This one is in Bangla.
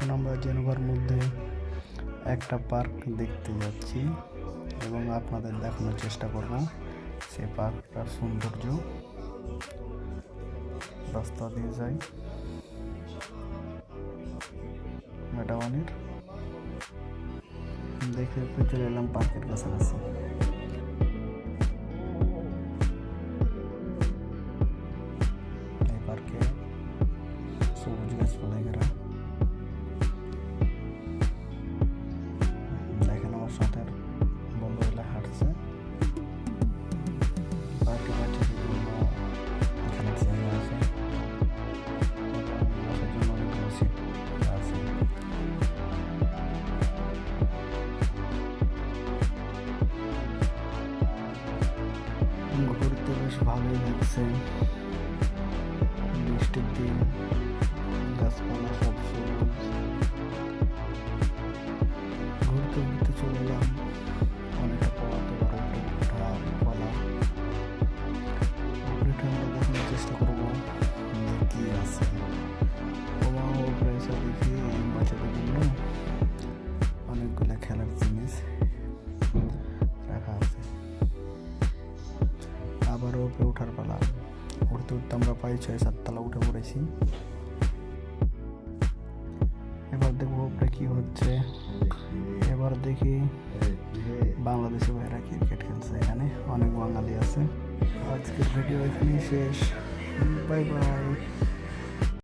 এখন আমরা জেনোভার মধ্যে একটা পার্ক দেখতে যাচ্ছি এবং আপনাদের দেখানোর চেষ্টা করব সেই পার্কটার সৌন্দর্য। রাস্তা দিয়ে যাই। মেটাওয়ানির। দেখে চলে এলাম পার্কের কাছাকাছি। এই পার্কে সবুজ গাছপালায় ঘুরতে বেশ ভালোই লাগছে। বৃষ্টির দিন। উপরে ওঠার পালা। উঠতে উঠতে আমরা প্রায় ছয় সাততলা উঠে পড়েছি। এবার দেখব উপরে কি হচ্ছে। এবার দেখি বাংলাদেশি ভাইরা ক্রিকেট খেলছে এখানে। অনেক বাঙালি আছে। আজকের ভিডিও এখানেই শেষ। Bye bye.